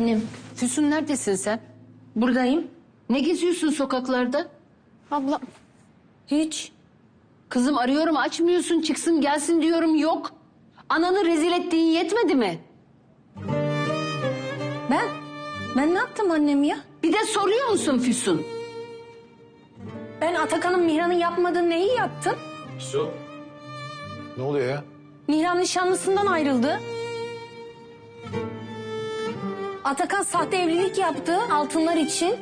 Annem Füsun neredesin sen? buradayım. Ne geziyorsun sokaklarda? Abla hiç. Kızım arıyorum açmıyorsun çıksın gelsin diyorum yok. Ananı rezil ettiğin yetmedi mi? Ben? Ben ne yaptım annem ya? Bir de soruyor musun Füsun? Ben Atakan'ın Mihran'ın yapmadığı neyi yaptım? Su. Ne oluyor ya? Mihran nişanlısından ayrıldı. Atakan sahte evlilik yaptı altınlar için.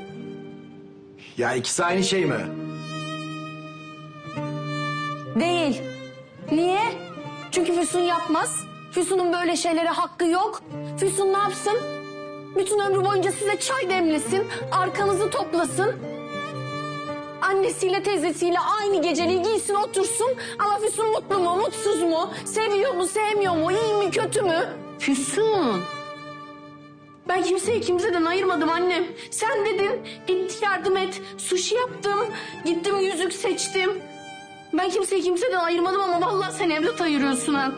Ya ikisi aynı şey mi? Değil. Niye? Çünkü Füsun yapmaz. Füsun'un böyle şeylere hakkı yok. Füsun ne yapsın? Bütün ömrü boyunca size çay demlesin, arkanızı toplasın. Annesiyle teyzesiyle aynı geceliği giysin otursun. Ama Füsun mutlu mu, mutsuz mu? Seviyor mu, sevmiyor mu? iyi mi, kötü mü? Füsun. Ben kimseyi kimseden ayırmadım annem. Sen dedin git yardım et. Sushi yaptım. Gittim yüzük seçtim. Ben kimseyi kimseden ayırmadım ama vallahi sen evlat ayırıyorsun ha.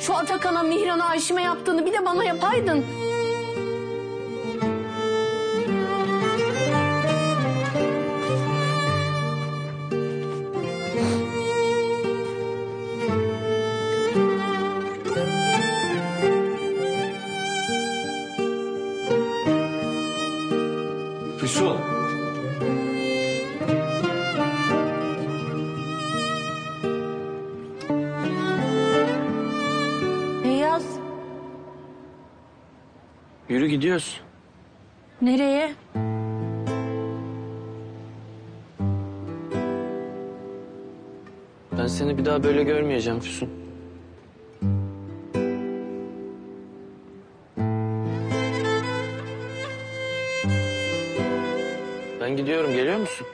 Şu Atakan'a, Mihran'a, Ayşim'e yaptığını bir de bana yapaydın. Füsun. Beyaz. Yürü gidiyoruz. Nereye? Ben seni bir daha böyle görmeyeceğim Füsun. Gidiyorum, geliyor musun?